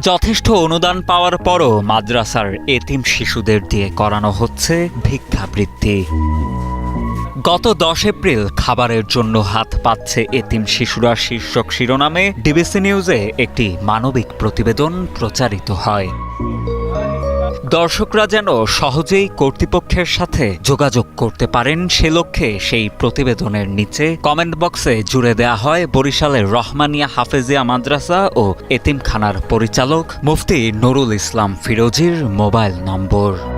যথেষ্ট অনুদান পাওয়ার পরও মাদ্রাসার এতিম শিশুদের দিয়ে করানো হচ্ছে ভিক্ষাবৃত্তি গত দশ এপ্রিল খাবারের জন্য হাত পাচ্ছে এতিম শিশুরা শীর্ষক শিরোনামে ডিবিসি নিউজে একটি মানবিক প্রতিবেদন প্রচারিত হয়। দর্শকরা যেন সহজেই কর্তৃপক্ষের সাথে যোগাযোগ করতে পারেন, সে লক্ষ্যে সেই প্রতিবেদনের নিচে কমেন্ট বক্সে জুড়ে দেয়া হয় বরিশালের রহমানিয়া হাফেজিয়া মাদ্রাসা ও এতিমখানার পরিচালক মুফতি নুরুল ইসলাম ফিরোজির মোবাইল নম্বর।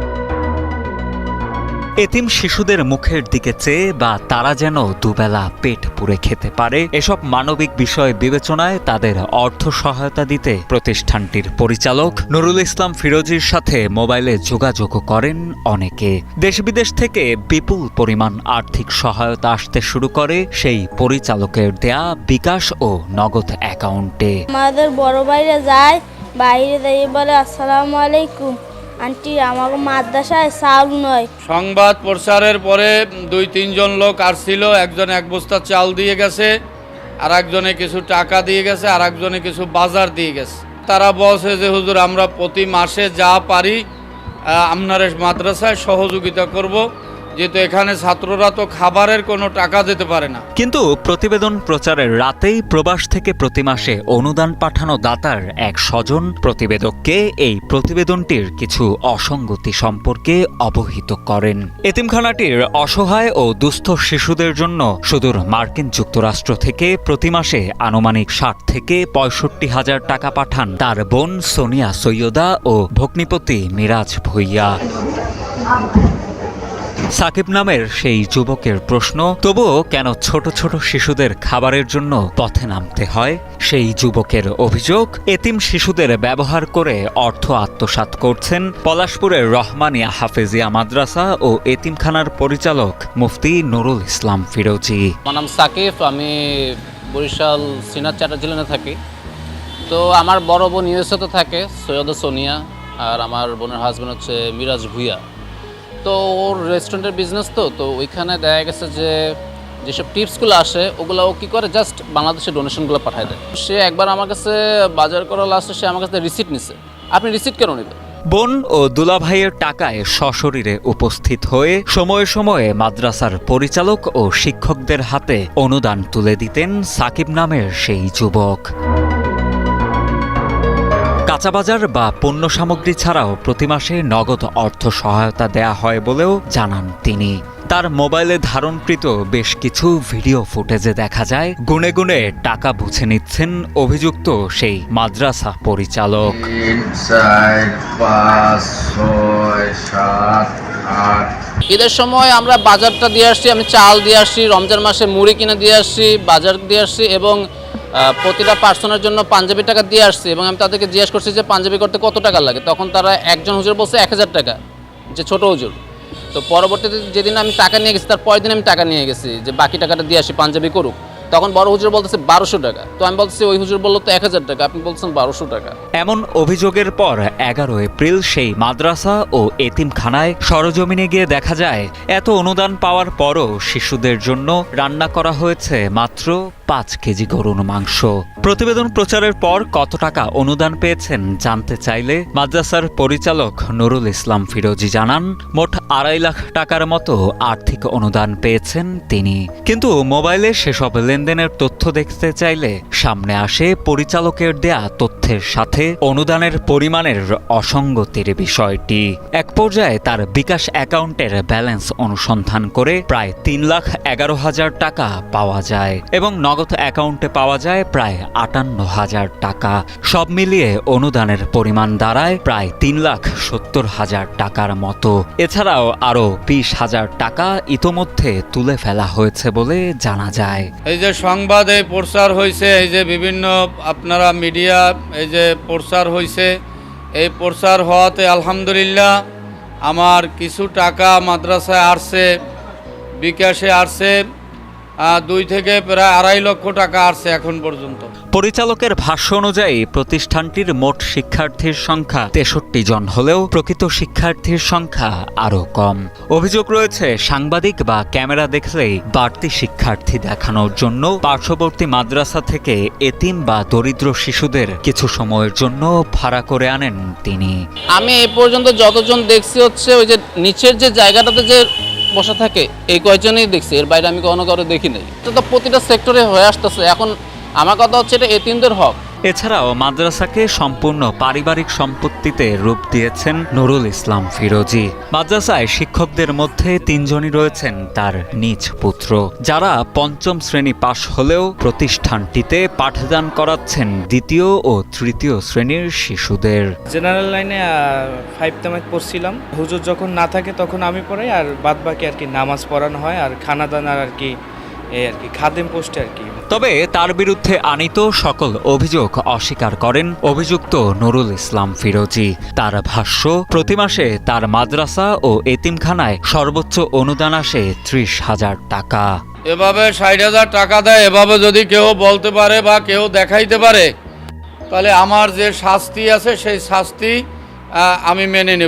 এতিম শিশুদের মুখের দিকে চেয়ে বা তারা যেন দুবেলা পেট পুড়ে খেতে পারে, এসব মানবিক বিষয় বিবেচনায় তাদের অর্থ সহায়তা দিতে প্রতিষ্ঠানটির পরিচালক নুরুল ইসলাম ফিরোজির সাথে মোবাইলে যোগাযোগ করেন অনেকে। দেশ বিদেশ থেকে বিপুল পরিমাণ আর্থিক সহায়তা আসতে শুরু করে সেই পরিচালকের দেয়া বিকাশ ও নগদ অ্যাকাউন্টে। আমাদের বড় বাইরে যায়, বাইরে দিয়ে বলে, আসসালামু আলাইকুম। আন্টি আমার মাদ্রাসায় চাল নয়। সংবাদ প্রচারের পরে দুই, তিনজন লোক আসছিল, একজন এক বস্তা চাল দিয়ে গেছে আর একজনে কিছু টাকা দিয়ে গেছে আর একজনে কিছু বাজার দিয়ে গেছে। তারা বলছে যে, হুজুর, আমরা প্রতি মাসে যা পারি আপনার মাদ্রাসায় সহযোগিতা করব। যেহেতু এখানে ছাত্ররা তো খাবারের কোনো টাকা দিতে পারে না। কিন্তু প্রতিবেদন প্রচারের রাতেই প্রবাস থেকে প্রতি মাসে অনুদান পাঠানো দাতার এক স্বজন প্রতিবেদককে এই প্রতিবেদনটির কিছু অসঙ্গতি সম্পর্কে অবহিত করেন। এতিমখানাটির অসহায় ও দুস্থ শিশুদের জন্য সুদূর মার্কিন যুক্তরাষ্ট্র থেকে প্রতি মাসে আনুমানিক ষাট থেকে পঁয়ষট্টি হাজার টাকা পাঠান তার বোন সোনিয়া সৈয়দা ও ভগ্নিপতি মিরাজ ভুইয়া। সাকিব নামের সেই যুবকের প্রশ্ন, তবুও কেন ছোট ছোট শিশুদের খাবারের জন্য পথে নামতে হয়? সেই যুবকের অভিযোগ, এতিম শিশুদের ব্যবহার করে অর্থ আত্মসাৎ করছেন পলাশপুরের রহমানিয়া হাফেজিয়া মাদ্রাসা ও এতিমখানার পরিচালক মুফতি নুরুল ইসলাম ফিরোজি। আমার নাম সাকিব, আমি বরিশাল সিনার চ্যাটার্জি লেনে থাকি। তো আমার বড় বোন ইউএসএতে থাকে, সৈয়দ সোনিয়া, আর আমার বোনের হাজব্যান্ড হচ্ছে মিরাজ ভুইয়া। তো ওর রেস্টুরেন্টের বিজনেস তো তো ওইখানে দেখা গেছে যে যেসব টিপসগুলো আসে, ওগুলো ও কী করে? জাস্ট বাংলাদেশে ডোনেশনগুলো পাঠায় দেয়। সে একবার আমার কাছে বাজার করা লাস্টে সে আমার কাছে রিসিট নিছে। আপনি রিসিট কেন নেবেন বোন ও দুলাভাইয়ের টাকায় সশরীরে উপস্থিত হয়ে সময়ে সময়ে মাদ্রাসার পরিচালক ও শিক্ষকদের হাতে অনুদান তুলে দিতেন সাকিব নামের সেই যুবক। কাঁচাবাজার বা পণ্য সামগ্রী ছাড়াও প্রতি মাসে নগদ অর্থ সহায়তা দেয়া হয় বলেও জানান তিনি। তার মোবাইলে ধারণকৃত বেশ কিছু ভিডিও ফুটেজে দেখা যায়, গুনে গুনে টাকা বুঝে নিচ্ছেন অভিযুক্ত সেই মাদ্রাসা পরিচালক। ঈদের সময় আমরা বাজারটা দিয়ে আসছি, আমি চাল দিয়ে আসছি, রমজান মাসে মুড়ি কিনে দিয়ে আসছি, বাজার দিয়ে আসছি এবং প্রতিটা পার্সনের জন্য পাঞ্জাবি টাকা দিয়ে আসছি এবং আমি তাদেরকে জিজ্ঞেস করছি যে পাঞ্জাবি করতে কত টাকা লাগে? তখন তারা একজন হুজুর বলছে এক হাজার টাকা, যে ছোট হুজুর। তো পরবর্তীতে যেদিন আমি টাকা নিয়ে গেছি, তার পরের দিন আমি টাকা নিয়ে গেছি, যে বাকি টাকাটা দিয়ে আসি, পাঞ্জাবি করুক। তখন বড় হুজুর বলতেছে বারোশো টাকা। তো আমি বলতেছি, ওই হুজুর বলল তো এক হাজার টাকা, আপনি বলছেন বারোশো টাকা। এমন অভিযোগের পর এগারো এপ্রিল সেই মাদ্রাসা ও এতিমখানায় সরজমিনে গিয়ে দেখা যায়, এত অনুদান পাওয়ার পরও শিশুদের জন্য রান্না করা হয়েছে মাত্র পাঁচ কেজি গরুর মাংস। প্রতিবেদন প্রচারের পর কত টাকা অনুদান পেয়েছেন জানতে চাইলে মাদ্রাসার পরিচালক নুরুল ইসলাম ফিরোজি জানান, মোট আড়াই লাখ টাকার মতো আর্থিক অনুদান পেয়েছেন তিনি। কিন্তু মোবাইলে সেসব লেনদেনের তথ্য দেখতে চাইলে সামনে আসে পরিচালকের দেয়া তথ্যের সাথে অনুদানের পরিমাণের অসঙ্গতির বিষয়টি। এক পর্যায়ে তার বিকাশ অ্যাকাউন্টের ব্যালেন্স অনুসন্ধান করে প্রায় তিন লাখ এগারো হাজার টাকা পাওয়া যায় এবং নগদ অ্যাকাউন্টে পাওয়া যায় প্রায় আটান্ন হাজার টাকা। সব মিলিয়ে অনুদানের পরিমাণ দাঁড়ায় প্রায় তিন লাখ সত্তর হাজার টাকার মতো। এছাড়াও আরও বিশ হাজার টাকা ইতোমধ্যে তুলে ফেলা হয়েছে বলে জানা যায়। সংবাদে প্রচার হয়েছে এই যে বিভিন্ন আপনারা মিডিয়া এই যে প্রচার হয়েছে এই প্রচার হওয়াতে আলহামদুলিল্লাহ আমার কিছু টাকা মাদ্রাসায় আসছে, বিকাশে আসছে। দুই থেকে প্রায় আড়াই লক্ষ টাকা আসছে এখন পর্যন্ত। পরিচালকের ভাষ্য অনুযায়ী প্রতিষ্ঠানটির মোট শিক্ষার্থীর সংখ্যা তেষট্টি জন হলেও প্রকৃত শিক্ষার্থীর সংখ্যা আরও কম। অভিযোগ রয়েছে সাংবাদিক বা ক্যামেরা দেখলেই বাড়তি শিক্ষার্থী দেখানোর জন্য পার্শ্ববর্তী মাদ্রাসা থেকে এতিম বা দরিদ্র শিশুদের কিছু সময়ের জন্য ভাড়া করে আনেন তিনি। আমি এই পর্যন্ত যতজন দেখছি হচ্ছে ওই যে নিচের যে জায়গাটাতে যে বসা থাকে, এই কয়েকজনেই দেখছি, এর বাইরে আমি কোনো কারও দেখি নাই। তো প্রতিটা সেক্টরে হয়ে আসতেছে। এখন আমার কথা হচ্ছে এটা এতিমদের হক। এছাড়াও মাদ্রাসাকে সম্পূর্ণ পারিবারিক সম্পত্তিতে রূপ দিয়েছেন নুরুল ইসলাম ফিরোজি। মাদ্রাসায় শিক্ষকদের মধ্যে তিনজনই রয়েছেন তার নিজ পুত্র। যারা পঞ্চম শ্রেণি পাশ হলেও প্রতিষ্ঠানটিতে পাঠদান করাচ্ছেন দ্বিতীয় ও তৃতীয় শ্রেণির শিশুদের। জেনারেল লাইনে ফাইভ তামাক পড়ছিলাম। হুজুর যখন না থাকে তখন আমি পড়াই, আর বাদ বাকি আর কি নামাজ পড়ানো হয়, আর খানা দানার আর কি এই আর কি খাদেম পোস্টে আর কি। তবে তার বিরুদ্ধে আনিত সকল অভিযোগ অস্বীকার করেন অভিযুক্ত নুরুল ইসলাম ফিরোজি। তার ভাষ্য প্রতি মাসে তার মাদ্রাসা ও এতিমখানায় সর্বোচ্চ অনুদান আসে ত্রিশ হাজার টাকা। এভাবে ষাট হাজার টাকা দেয় এভাবে যদি কেউ বলতে পারে বা কেউ দেখাইতে পারে তাহলে আমার যে শাস্তি আছে সেই শাস্তি আমি মেনে নেব।